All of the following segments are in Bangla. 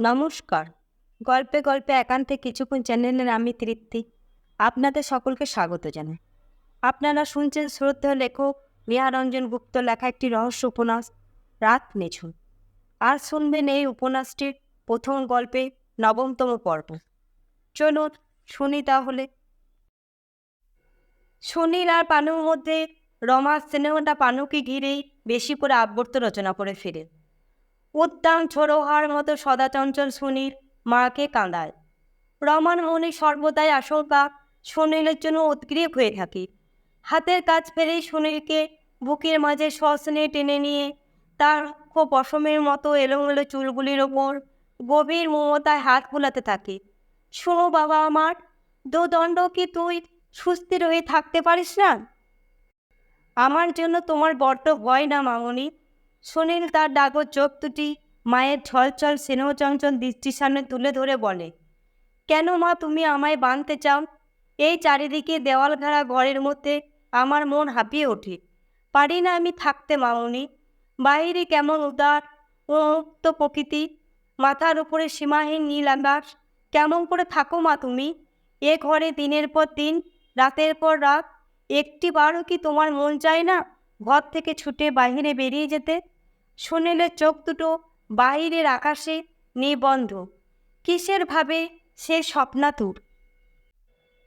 নমস্কার। গল্পে গল্পে একান্তে কিছুক্ষণ চ্যানেলের আমি তৃপ্তি। আপনাদের সকলকে স্বাগত জানাই। আপনারা শুনছেন শ্রদ্ধা লেখক রিয়ারঞ্জন গুপ্ত লেখা একটি রহস্য উপন্যাস, রাত নিঝুম। আর শুনবেন এই উপন্যাসটির প্রথম গল্পে নবমতম পর্ব। চলুন শুনি তাহলে। সুনীল আর পানুর মধ্যে রমা সিনেমাটা পানুকে ঘিরেই বেশি করে আবর্ত রচনা করে ফিরে উদ্যান হওয়ার মতো সদাচঞ্চল সুনীল মাকে কাঁদায়। রমান মনে সর্বদাই আশঙ্কা সুনীলের জন্য উদ্গ্রীব হয়ে থাকে। হাতের কাজ ফেলেই সুনীলকে বুকের মাঝে সস্নে টেনে নিয়ে তার খুব অসমের মতো এলোমেলো চুলগুলির ওপর গভীর মমতায় হাত বুলাতে থাকে। শোনো বাবা আমার, দোদণ্ড কি তুই সুস্থির হয়ে থাকতে পারিস না? আমার জন্য তোমার বড্ড ভয় না মামনি। সুনীল তার ডাগর চোখ দুটি মায়ের ছলছল স্নেহচঞ্চল দৃষ্টির সামনে তুলে ধরে বলে, কেন মা তুমি আমায় বাঁধতে চাও? এই চারিদিকে দেওয়াল ঘেরা ঘরের মধ্যে আমার মন হাঁপিয়ে ওঠে। পারি না আমি থাকতে মামনি। বাইরে কেমন উদার ও মুক্ত প্রকৃতি। মাথার উপরে সীমাহীন নীল আকাশ কেমন করে থাকো মা তুমি? এ ঘরে দিনের পর দিন, রাতের পর রাত। একটি বারও কি তোমার মন চায় না? ঘর থেকে ছুটে বাহিরে বেরিয়ে যেতে। সুনীলের চোখ দুটো বাইরের আকাশে নিবন্ধ। কিসের ভাবে সে স্বপ্নাতুর?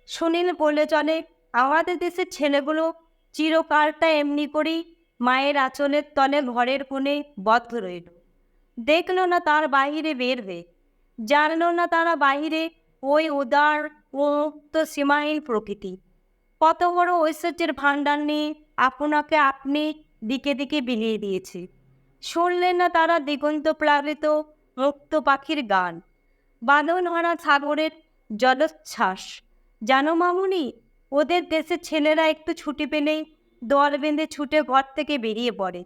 সুনীল বলে চলে, আমাদের দেশের ছেলেগুলো চিরকালটা এমনি করেই মায়ের আঁচলের তলে ঘরের কোণে বদ্ধ রইল। দেখল না তার বাহিরে বের হয়ে। জানলো না তারা বাহিরে ওই উদার ও সীমাহীন প্রকৃতি। কত বড় ঐশ্বর্যের ভাণ্ডার নিয়ে আপনাকে আপনি দিকে দিকে বিলিয়ে দিয়েছে। শুনলেন না তারা দিগন্ত প্লাবিত মুক্ত পাখির গান। বাঁধনহারা সাগরের জলোচ্ছ্বাস। জানো মামুনি, ওদের দেশের ছেলেরা একটু ছুটি পেলেই দল বেঁধে ছুটে ঘর থেকে বেরিয়ে পড়ে।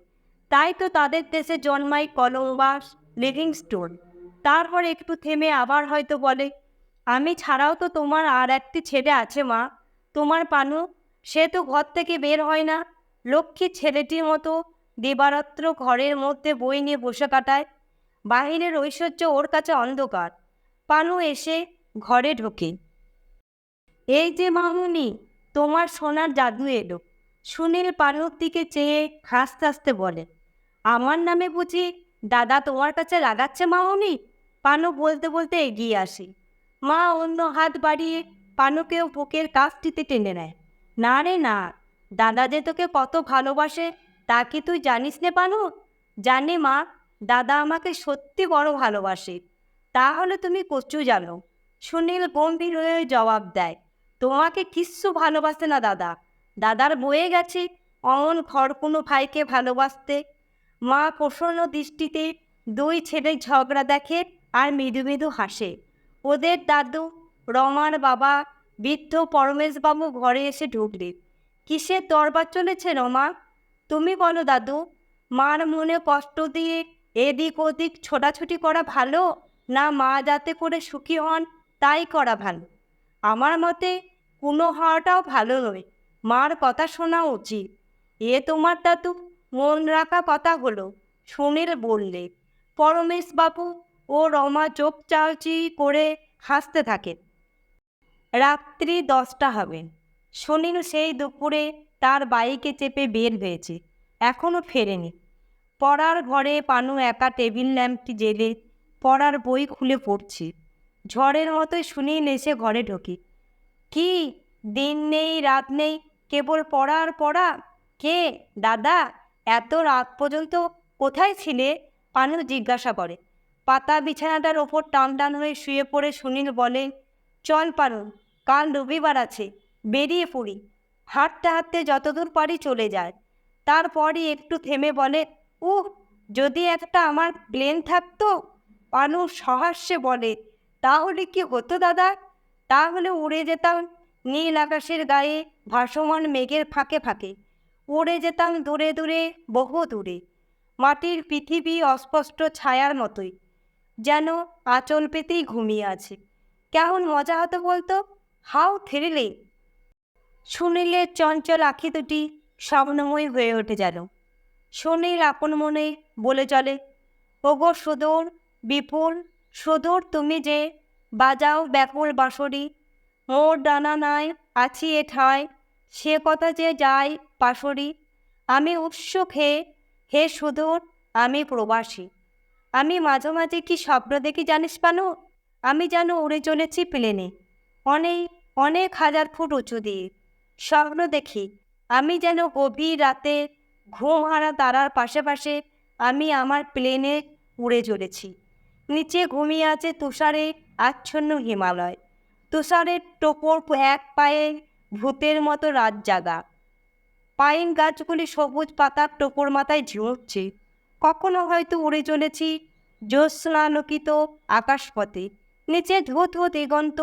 তাই তো তাদের দেশে জন্মায় কলম্বাস লিভিং লিভিংস্টোন। তারপর একটু থেমে আবার হয়তো বলে, আমি ছাড়াও তো তোমার আর একটি ছেলে আছে মা। তোমার পানু সে তো ঘর থেকে বের হয় না। লক্ষ্মী ছেলেটির মতো দিবারাত্র ঘরের মধ্যে বই নিয়ে বসে কাটায়। বাহিরের ঐশ্বর্য ওর কাছে অন্ধকার। পানু এসে ঘরে ঢোকে। এই যে মামুনি, তোমার সোনার জাদু এলো। সুনীল পানুর দিকে চেয়ে হাসতে হাসতে বলে, আমার নামে বুঝি দাদা তোমার কাছে লাগাচ্ছে মামুনি? পানু বলতে বলতে এগিয়ে আসে। মা অন্য হাত বাড়িয়ে পানুকেও বুকের কাছটিতে টেনে নেয়। না রে না, দাদা যে তোকে কত ভালোবাসে, তা কি তুই জানিস নে পানু? জানি মা, দাদা আমাকে সত্যি বড় ভালোবাসে। তাহলে তুমি কচু জানো, সুনীল গম্ভীর হয়ে জবাব দেয়, তোমাকে কিচ্ছু ভালোবাসে না দাদা। দাদার বয়ে গেছে, অমন খড়কুনো ভাইকে ভালোবাসতে। মা প্রসন্ন দৃষ্টিতে দুই ছেলে ঝগড়া দেখে আর মৃদু মৃদু হাসে। ওদের দাদু, রমার বাবা বৃদ্ধ পরমেশবাবু ঘরে এসে ঢুকলে, কিসের দরবার চলেছে রমা তুমি বলো দাদু, মার মনে কষ্ট দিয়ে এদিক ওদিক ছোটাছুটি করা ভালো? না মা যাতে করে সুখী হন, তাই করা ভালো। আমার মতে কোনো হওয়াটাও ভালো নয়। মার কথা শোনা উচিত। এ তোমার দাদু মন রাখা কথা হলো সুনীল বললে। পরমেশবাবু ও রমা চোখ চাউচি করে হাসতে থাকে রাত্রি দশটা হবে। সুনীল সেই দুপুরে তার বাইকে চেপে বের হয়েছে। এখনও ফেরেনি। পড়ার ঘরে পানু একা টেবিল ল্যাম্পটি জেলে পড়ার বই খুলে পড়ছে। ঝড়ের মতোই সুনীল এসে ঘরে ঢোকে। কি? দিন নেই, রাত নেই, কেবল পড়ার পড়া? কে? দাদা, এত রাত পর্যন্ত কোথায় ছিলে? পানু জিজ্ঞাসা করে। পাতা বিছানাটার ওপর টান টান হয়ে শুয়ে পড়ে সুনীল বলে, চল পানু কাল রবিবার আছে, বেরিয়ে পড়ি। হাঁটতে হাঁটতে যতদূর পারি চলে যায় তারপরই একটু থেমে বলে, উহ, যদি একটা আমার প্লেন থাকতো? পানু সহাস্যে বলে, তাহলে কি হতো দাদা? তাহলে উড়ে যেতাম নীল আকাশের গায়ে, ভাসমান মেঘের ফাঁকে ফাঁকে। উড়ে যেতাম দূরে দূরে, বহু দূরে। মাটির পৃথিবী অস্পষ্ট ছায়ার মতোই। যেন আঁচল পেতেই ঘুমিয়ে আছে। কেমন মজা হতো বলতো? How thrilling. সুনীলের চঞ্চল আঁখি দুটি স্বপ্নময় হয়ে ওঠে যেন। সুনীল আপন মনে বলে চলে, ওগো সুদূর, বিপুল, সুদূর তুমি যে বাজাও ব্যাকুল বাঁশরি, মোর ডানা নাই, আছি এ ঠাঁই সে কথা যে যাই পাশরি আমি উৎসুক হে হে সুদূর, আমি প্রবাসী, আমি মাঝে মাঝে কি স্বপ্ন দেখি জানিস পানো? আমি যেন উড়ে চলেছি প্লেনে। অনেক অনেক হাজার ফুট উঁচু দিয়ে স্বপ্ন দেখি, আমি যেন গভীর রাতে ঘুম হারা তারার পাশে আমি আমার প্লেনে উড়ে চলেছি। নিচে ঘুমিয়ে আছে তুষারে আচ্ছন্ন হিমালয়। তুষারের টোপর এক পায়ে ভূতের মতো রাত জাগা। পাইন গাছগুলি সবুজ পাতার টোপর মাথায় ঝিমুচ্ছে কখনো হয়তো উড়ে চলেছি জ্যোৎস্নালোকিত আকাশপথে। নিচে ধূত দিগন্ত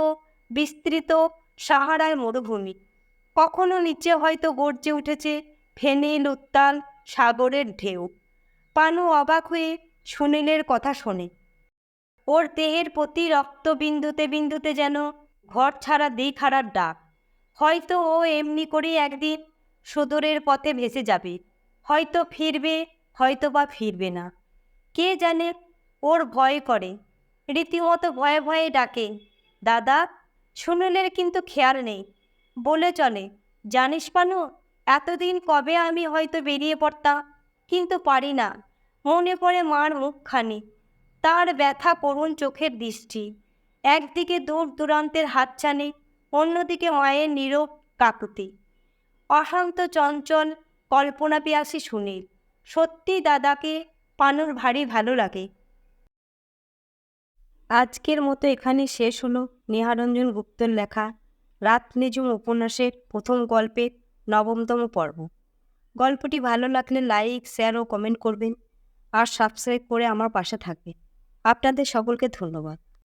বিস্তৃত সাহারায় মরুভূমি। কখনো নিচে হয়তো গর্জে উঠেছে ফেনীল উত্তাল সাগরের ঢেউ। পানু অবাক হয়ে সুনীলের কথা শোনে। ওর দেহের প্রতি রক্ত বিন্দুতে বিন্দুতে যেন ঘর ছাড়া দিক হারার ডাক। হয়তো ও এমনি করেই একদিন সুদূরের পথে ভেসে যাবে। হয়তো ফিরবে হয়তো বা ফিরবে না। কে জানে? ওর ভয় করে। রীতিমতো ভয়ে ভয়ে ডাকে, দাদা সুনীলের কিন্তু খেয়াল নেই। বলে চলে, জানিস পানু, এতদিন কবে আমি হয়তো বেরিয়ে পড়তাম? কিন্তু পারি না। মনে পড়ে মার মুখখানি। তার ব্যথা করুণ চোখের দৃষ্টি। একদিকে দূর দূরান্তের হাতছানি, অন্যদিকে মায়ের নীরব কাকুতি। অশান্ত চঞ্চল কল্পনা পিয়াসী সুনীল। সত্যি দাদাকে পানুর ভারী ভালো লাগে। আজকের মতো এখানে শেষ হলো নেহারঞ্জন গুপ্তর লেখা রাত নিজুম উপন্যাসের প্রথম গল্পের নবমতম পর্ব। গল্পটি ভালো লাগলে লাইক শেয়ার ও কমেন্ট করবেন আর সাবস্ক্রাইব করে আমার পাশে থাকবেন। আপনাদের সকলকে ধন্যবাদ।